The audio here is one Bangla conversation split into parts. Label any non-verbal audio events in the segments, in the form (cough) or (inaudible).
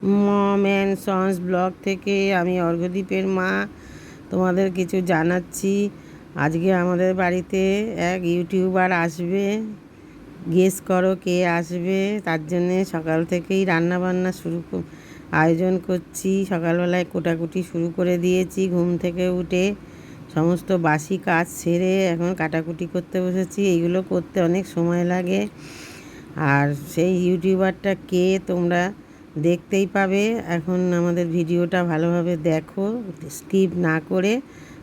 মম অ্যান্ড সন্স ব্লগ থেকে আমি অর্ঘ্যদ্বীপের মা তোমাদের কিছু জানাচ্ছি। আজকে আমাদের বাড়িতে এক ইউটিউবার আসবে। গেস করো কে আসবে। তার জন্যে সকাল থেকেই রান্না বান্না শুরু আয়োজন করছি। সকালবেলায় কোটাকুটি শুরু করে দিয়েছি ঘুম থেকে উঠে। সমস্ত বাসি কাজ সেরে এখন কাটাকুটি করতে বসেছি। এইগুলো করতে অনেক সময় লাগে। আর সেই ইউটিউবারটা কে? তোমরা দেখতেই পাবে। এখন আমাদের ভিডিওটা ভালোভাবে দেখো স্কিপ না করে।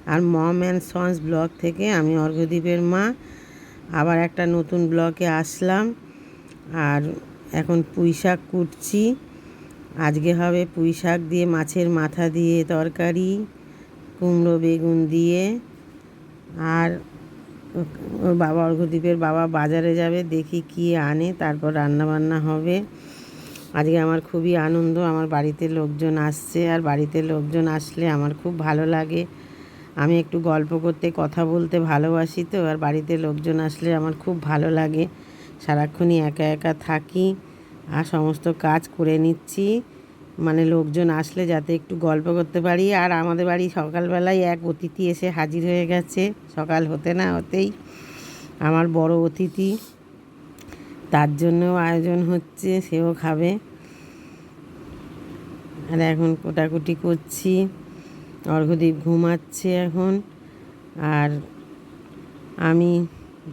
আর মম অ্যান্ড সন্স ব্লগ থেকে আমি অর্ঘ্যদ্বীপের মা, আবার একটা নতুন ব্লগে আসলাম। আর এখন পুঁই শাক কুটছি। আজকে হবে পুঁই শাক দিয়ে, মাছের মাথা দিয়ে তরকারি, কুমড়ো বেগুন দিয়ে। আর ওর বাবা অর্ঘ্যদ্বীপের বাবা বাজারে যাবে, দেখি কি আনে, তারপর রান্না বান্না হবে। আজকে আমার খুবই আনন্দ, আমার বাড়িতে লোকজন আসছে আর বাড়িতে লোকজন আসলে আমার খুব ভালো লাগে। আমি একটু গল্প করতে, কথা বলতে ভালোবাসি তো, আর বাড়িতে লোকজন আসলে আমার খুব ভালো লাগে। সারাক্ষণই একা একা থাকি আর সমস্ত কাজ করে নিচ্ছি। মানে লোকজন আসলে যাতে একটু গল্প করতে পারি। আর আমাদের বাড়ি সকালবেলায় এক অতিথি এসে হাজির হয়ে গেছে। সকাল হতে না হতেই আমার বড় অতিথি। তার জন্যও আয়োজন হচ্ছে, সেও খাবে। আর এখন কোটাকুটি করছি। অর্ঘদ্বীপ ঘুমাচ্ছে এখন। আর আমি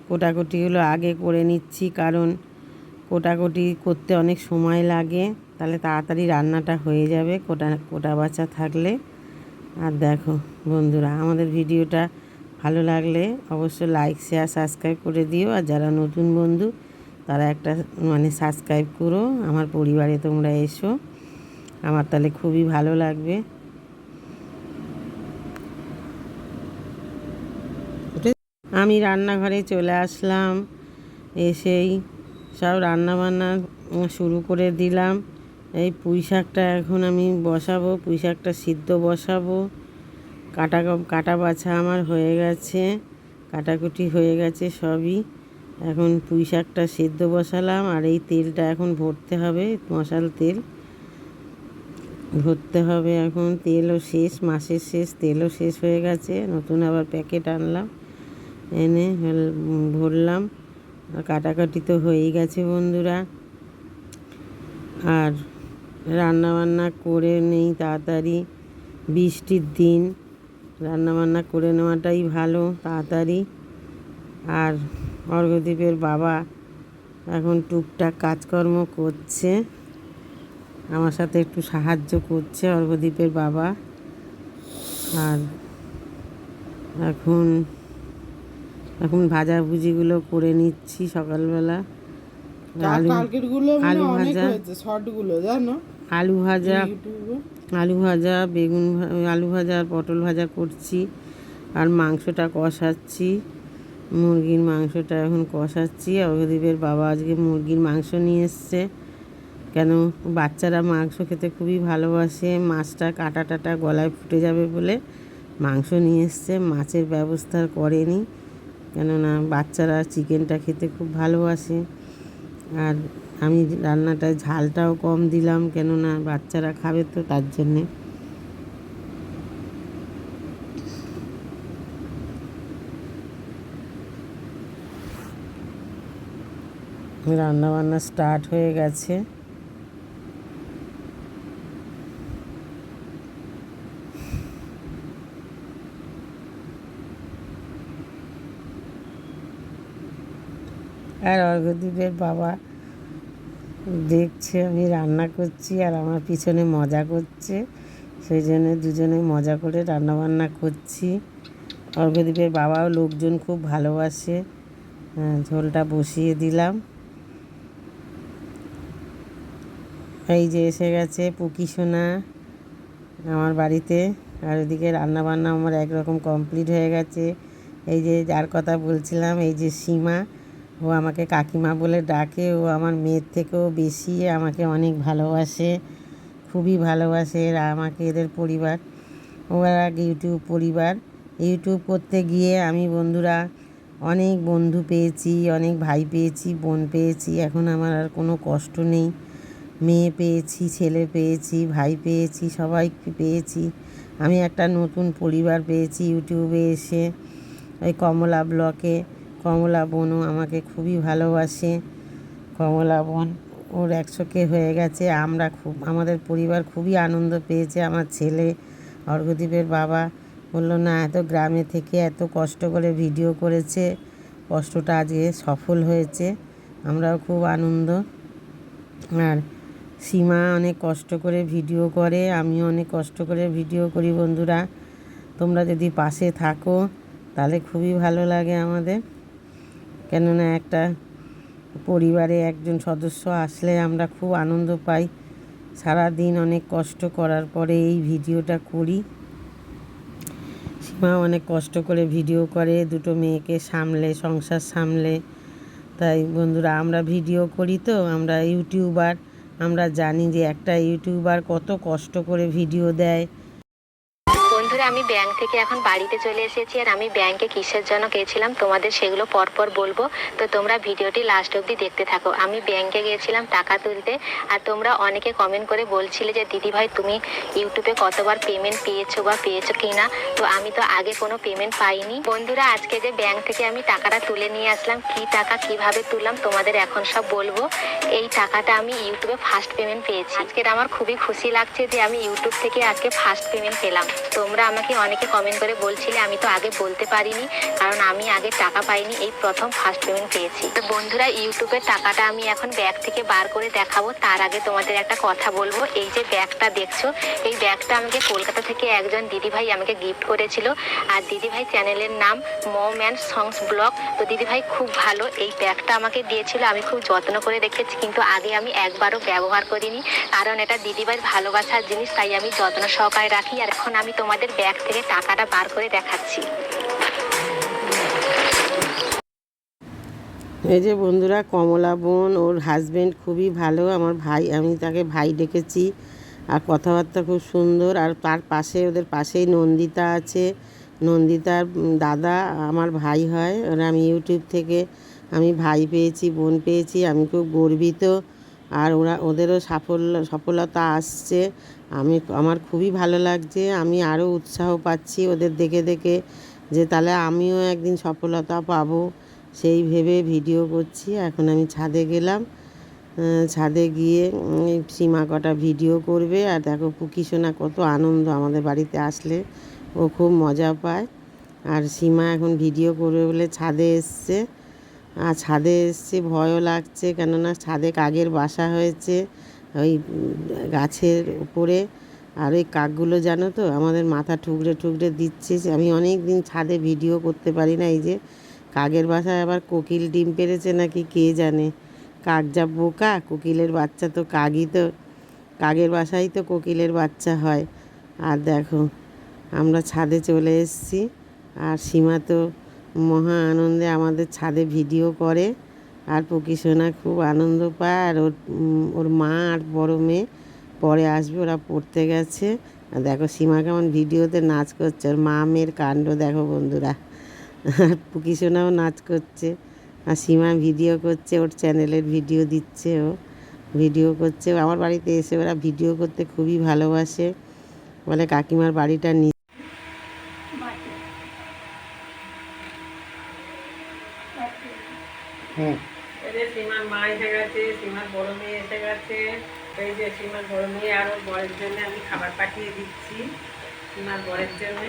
কোটাকুটিগুলো আগে করে নিচ্ছি কারণ কোটাকুটি করতে অনেক সময় লাগে। তাহলে তাড়াতাড়ি রান্নাটা হয়ে যাবে কোটা কোটা বাচ্চা থাকলে। আর দেখো বন্ধুরা, আমাদের ভিডিওটা ভালো লাগলে অবশ্যই লাইক শেয়ার সাবস্ক্রাইব করে দিও। আর যারা নতুন বন্ধু, তারা একটা মানে সাবস্ক্রাইব করো। আমার পরিবারে তোমরা এসো। আমার তাহলে খুবই ভালো লাগবে। আমি রান্নাঘরে চলে আসলাম, এসেই সব রান্না বান্না শুরু করে দিলাম। এই পুঁই শাকটা এখন আমি বসাবো, পুঁই শাকটা সিদ্ধ বসাবো। কাটা কাটা বাছা আমার হয়ে গেছে, কাটাকুটি হয়ে গেছে সবই। এখন পুঁই শাকটা সেদ্ধ বসালাম, আর এই তেলটা এখন ভরতে হবে, মশাল তেল। ভরতে হবে এখন, তেলও শেষ, মাসের শেষ, তেলও শেষ হয়ে গেছে, নতুন আবার প্যাকেট আনলাম, এনে ভরলাম আর কাটাকাটি তো হয়েই গেছে বন্ধুরা। আর রান্না বান্না করে নেই তাড়াতাড়ি, বৃষ্টির দিন রান্না বান্না করে নেওয়াটাই ভালো তাড়াতাড়ি। আর অর্ঘদ্বীপের বাবা এখন টুকটাক কাজকর্ম করছে। আমার সাথে একটু সাহায্য করছে অর্ঘদ্বীপের বাবা। আর এখন এখন ভাজাভুজিগুলো করে নিচ্ছি সকালবেলা। আলু মানে আলু ভাজা। জানো? আলু ভাজা আলু ভাজা বেগুন আলু ভাজা আর পটল ভাজা করছি। আর মাংসটা কষাচ্ছি। মুরগির মাংসটা এখন কষাচ্ছি। অর্ঘদ্বীপের বাবা আজকে মুরগির মাংস নিয়ে এসছে। কেন বাচ্চারা মাংস খেতে খুবই ভালোবাসে, মাছটা কাটা টাটা গলায় ফুটে যাবে বলে মাংস নিয়ে এসছে, মাছের ব্যবস্থা করেনি। কেননা বাচ্চারা চিকেনটা খেতে খুব ভালোবাসে। আর আমি রান্নাটায় ঝালটাও কম দিলাম, কেননা বাচ্চারা খাবে তো তার জন্যে। রান্নাবান্না স্টার্ট হয়ে গেছে। আর অর্ঘদ্বীপের বাবা দেখছে আমি রান্না করছি আর আমার পিছনে মজা করছে। সেই জন্য দুজনে মজা করে রান্না বান্না করছি। অর্ঘদ্বীপের বাবাও লোকজন খুব ভালোবাসে। হ্যাঁ, ঝোলটা বসিয়ে দিলাম। এই যে এসে গেছে পুকি সোনা আমার বাড়িতে। আর ওদিকে রান্নাবান্না আমার একরকম কমপ্লিট হয়ে গেছে। এই যে যার কথা বলছিলাম এই যে সীমা ও আমাকে কাকিমা বলে ডাকে, ও আমার মেয়ের থেকেও বেশি আমাকে অনেক ভালোবাসে, খুবই ভালোবাসে এরা আমাকে, এদের পরিবার। ওরা ইউটিউব পরিবার। ইউটিউব করতে গিয়ে আমি বন্ধুরা অনেক বন্ধু পেয়েছি, অনেক ভাই পেয়েছি, বোন পেয়েছি, এখন আমার আর কোনো কষ্ট নেই। মেয়ে পেয়েছি, ছেলে পেয়েছি, ভাই পেয়েছি সবাইকে পেয়েছি। আমি একটা নতুন পরিবার পেয়েছি ইউটিউবে এসে, ওই কমলা ব্লকে। কমলা বোনও আমাকে খুবই ভালোবাসে। কমলা বোন, ওর একশোকে হয়ে গেছে। আমরা খুব, আমাদের পরিবার খুবই আনন্দ পেয়েছে। আমার ছেলে অর্ঘদ্বীপের বাবা বলল, না, এত গ্রামে থেকে এত কষ্ট করে ভিডিও করেছে। কষ্টটা আজকে সফল হয়েছে। আমরাও খুব আনন্দ। আর সীমা অনেক কষ্ট করে ভিডিও করে, আমিও অনেক কষ্ট করে ভিডিও করি বন্ধুরা। তোমরা যদি পাশে থাকো, তাহলে খুবই ভালো লাগে আমাদের। কেননা একটা পরিবারে একজন সদস্য আসলে আমরা খুব আনন্দ পাই। সারা দিন অনেক কষ্ট করার পরে এই ভিডিওটা করি। সীমা অনেক কষ্ট করে ভিডিও করে, দুটো মেয়েকে সামলে, সংসার সামলে। তাই বন্ধুরা, আমরা ভিডিও করি তো, আমরা ইউটিউবার, আমরা জানি যে একটা ইউটিউবার কত কষ্ট করে ভিডিও দেয়। বন্ধুরা, আমি ব্যাংক থেকে এখন বাড়িতে চলে এসেছি আর আমি ব্যাংকে কিসের জন্য গেছিলাম তোমাদের সেগুলো পরপর বলব। তো তোমরা ভিডিওটি লাস্ট অবধি দেখতে থাকো। আমি ব্যাংকে গিয়েছিলাম টাকা তুলতে আর তোমরা অনেকে কমেন্ট করে বলছিলে যে দিদি ভাই তুমি ইউটিউবে কতবার পেমেন্ট পেয়েছ বা পেয়েছ কিনা? তো আমি তো আগে কোনো পেমেন্ট পাইনি। বন্ধুরা, আজকে যে ব্যাংক থেকে আমি টাকাটা তুলে নিয়ে আসলাম, কি টাকা, কীভাবে তুললাম, তোমাদের এখন সব বলব। এই টাকাটা আমি ইউটিউবে ফার্স্ট পেমেন্ট পেয়েছি। আজকের আমার খুবই খুশি লাগছে যে আমি ইউটিউব থেকে আজকে ফার্স্ট পেমেন্ট পেলাম। তোমরা আমাকে অনেকে কমেন্ট করে বলছিলে, আমি তো আগে বলতে পারিনি, কারণ আমি আগে টাকা পাইনি, এই প্রথম ফার্স্ট পেমেন্ট পেয়েছি। তো বন্ধুরা ইউটিউবের টাকাটা আমি এখন ব্যাগ থেকে বার করে দেখাবো, তার আগে তোমাদের একটা কথা বলব, এই যে ব্যাগটা দেখছ, এই ব্যাগটা আমাকে কলকাতা থেকে একজন দিদিভাই আমাকে গিফট করেছিল, আর দিদিভাই চ্যানেলের নাম মম অ্যান্ড সংস ব্লগ। তো দিদিভাই খুব ভালো, এই ব্যাগটা আমাকে দিয়েছিল, আমি খুব যত্ন করে রেখেছি কিন্তু আগে আমি একবারও ব্যবহার করিনি, কারণ এটা দিদিভাইয়ের ভালোবাসার জিনিস, তাই আমি যত্ন সহকারে রাখি, আর এখন আমি তোমাদের ব্যাগ থেকে টাকাটা বার করে দেখাচ্ছি। এই যে বন্ধুরা, কমলা বোন, ওর হাজবেন্ড খুবই ভালো। আমার ভাই, আমি তাকে ভাই ডেকেছি। আর কথাবার্তা খুব সুন্দর। আর তার পাশে, ওদের পাশেই নন্দিতা আছে। নন্দিতার দাদা আমার ভাই হয়। আর আমি ইউটিউব থেকে আমি ভাই পেয়েছি, বোন পেয়েছি। আমি খুব গর্বিত। আর ওরা, ওদেরও সাফল্য, সফলতা আসছে। আমি আমার খুবই ভালো লাগছে, আমি আরও উৎসাহ পাচ্ছি ওদের দেখে দেখে যে তাহলে আমিও একদিন সফলতা পাবো। সেই ভেবে ভিডিও করছি, এখন আমি ছাদে গেলাম ছাদে গিয়ে সীমা কটা ভিডিও করবে আর দেখো পুকি সোনা কত আনন্দ আমাদের বাড়িতে আসলে, ও খুব মজা পায়। আর সীমা এখন ভিডিও করবে বলে ছাদে এসছে, আর ছাদে এসছে ভয়ও লাগছে কেননা ছাদে কাকের বাসা হয়েছে ওই গাছের উপরে আর ওই কাকগুলো জানো তো, আমাদের মাথা ঠুকরে ঠুকরে দিচ্ছে। আমি অনেক দিন ছাদে ভিডিও করতে পারি না, এই যে কাকের বাসায় আবার কোকিল ডিম পেড়েছে নাকি কে জানে? কাক যা বোকা, কোকিলের বাচ্চা তো কাকই তো। কাকের বাসায় তো কোকিলের বাচ্চা হয়। আর দেখো, আমরা ছাদে চলে এসেছি। আর সীমা তো মহা আনন্দে আমাদের ছাদে ভিডিও করে। আর পকি সোনা খুব আনন্দ পায়। আর ওর ওর মা আর বড় মেয়ে পরে আসবে, ওরা পড়তে গেছে। আর দেখো সীমা কেমন ভিডিওতে নাচ করছে। ওর মা মেয়ের কাণ্ড দেখো বন্ধুরা। আর পুকি সোনাও নাচ করছে। আর সীমা ভিডিও করছে, ওর চ্যানেলের ভিডিও দিচ্ছে ও। ভিডিও করছে। আমার বাড়িতে এসে ওরা ভিডিও করতে খুবই ভালোবাসে। বলে কাকিমার বাড়িটা নি হ্যাঁ। এই যে সীমার মা এসে গেছে সীমার বড় মেয়ে এসে গেছে। এই যে সীমার বড় মেয়ে আর ওর বরের জন্য আমি খাবার পাঠিয়ে দিচ্ছি সীমার বরের জন্য।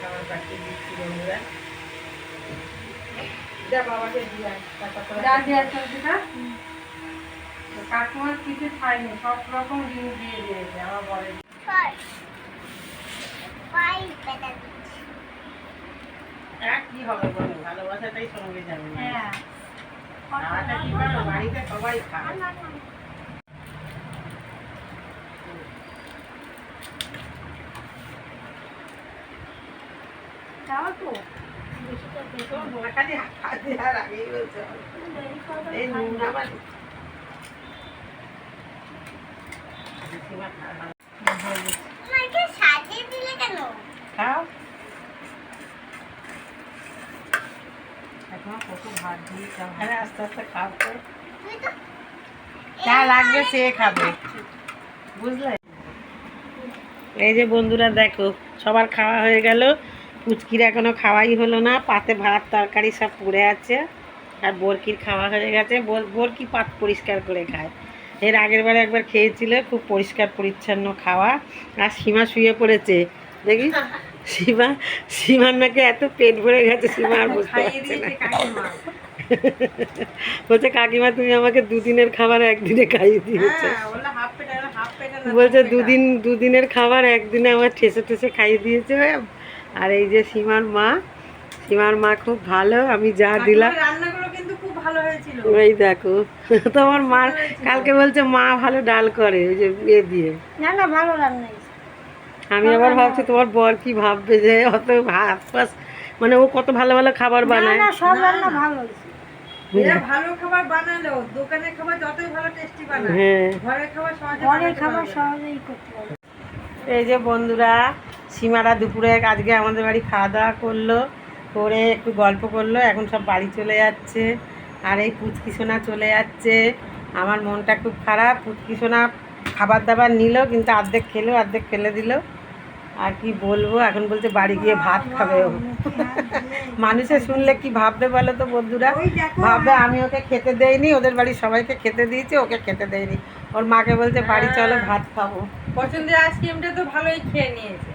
খাবার পাঠিয়ে দিচ্ছি বন্ধুরা। কাকিমার কিছু খাইনি সব রকম জিনিস দিয়ে দিয়েছে আমার বলে এক কি হবে বলো? ভালোবাসাটাই সঙ্গে যাবে। হ্যাঁ। খাওয়াটা কি? করো বাড়িতে সবাই খায়। যাও তো। এই নোংরা বাড়ি সীমা খাওয়া খাও আরে আস্তে আস্তে যা লাগবে সে খাবে। বুঝলে? এই যে বন্ধুরা দেখো সবার খাওয়া হয়ে গেল। পুচকির এখনও খাওয়াই হলো না। পাতে ভাত তরকারি সব পড়ে আছে। আর বরকির খাওয়া হয়ে গেছে। বর- বরকি পাত পরিষ্কার করে খায়। এর আগের বারে একবার খেয়েছিল খুব পরিষ্কার পরিচ্ছন্ন খাওয়া। আর সীমা শুয়ে পড়েছে। দেখি? (laughs) সীমা সীমার নাকি এত পেট ভরে গেছে সীমা আর বুঝতে পারছে না। বলছে কাকিমা তুমি আমাকে দুদিনের খাবার একদিনে খাইয়ে দিয়েছ। বলছে দুদিন দুদিনের খাবার একদিনে আমার ঠেসে ঠেসে খাইয়ে দিয়েছে আর এই যে সীমার মা সীমার মা খুব ভালো আমি যা দিলাম। রান্নাগুলো কিন্তু খুব ভালো হয়েছিল। ওই দেখো তোমার মা কালকে বলছে মা ভালো ডাল করে ওই যে এ দিয়ে। না না ভালো রান্না আমি আবার ভাবছি তোমার বর কি ভাববে যে অত ভাত ফাস মানে ও কত ভালো ভালো খাবার বানায়। না সব রান্না ভালো এরা ভালো খাবার বানালো দোকানের খাবার যতই ভালো টেস্টি বানায় হ্যাঁ। ঘরের খাবার সহজে ঘরের খাবার সহজেই করতে পারে এই যে বন্ধুরা সীমারা দুপুরে আজকে আমাদের বাড়ি খাওয়া দাওয়া করল করে একটু গল্প করল এখন সব বাড়ি চলে যাচ্ছে আর এই পুচকি সোনা চলে যাচ্ছে। আমার মনটা খুব খারাপ পুচকি সোনা খাবার দাবার নিল কিন্তু অর্ধেক খেলো অর্ধেক ফেলে দিল। আর কি বলব? এখন বলছে বাড়ি গিয়ে ভাত খাবে ও। মানুষে শুনলে কি ভাববে বলো তো বন্ধুরা? ভাববে আমি ওকে খেতে দেইনি ওদের বাড়ির সবাইকে খেতে দিয়েছি ওকে খেতে দেইনি। ওর মাকে বলছে বাড়ি চলো ভাত খাব। পছন্দের আইসক্রিমটা তো ভালোই খেয়ে নিয়েছে।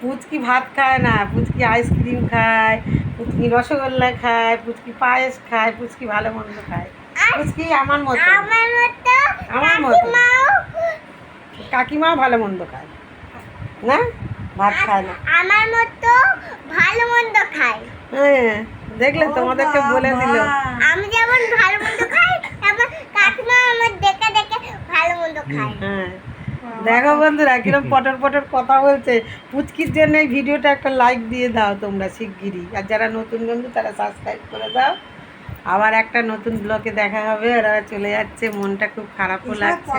পুচকি ভাত খায় না পুচকি আইসক্রিম খায় পুচকি রসগোল্লা খায় পুচকি পায়েস খায় পুচকি ভালো মন্দ খায়। পুচকি আমার মতো। আমার মতো। কাকিমাও ভালো মন্দ খায়। না? ভাত খায় না। আমার মতো ভালো মন্দ খায়। হ্যাঁ দেখলে তোমাদেরকে বলে দিল। আমি যেমন ভালো মন্দ খাই তেমন কাকিমা আমার দেখে দেখে ভালো মন্দ খায়। হ্যাঁ। দেখো বন্ধুরা কিরম পটর পটর কথা বলছে। পুচকির জন্য এই ভিডিওটা একটা লাইক দিয়ে দাও তোমরা শিগগিরই। আর যারা নতুন বন্ধু তারা সাবস্ক্রাইব করে দাও। আবার একটা নতুন ব্লকে দেখা হবে ওরা চলে যাচ্ছে মনটা খুব খারাপও লাগছে।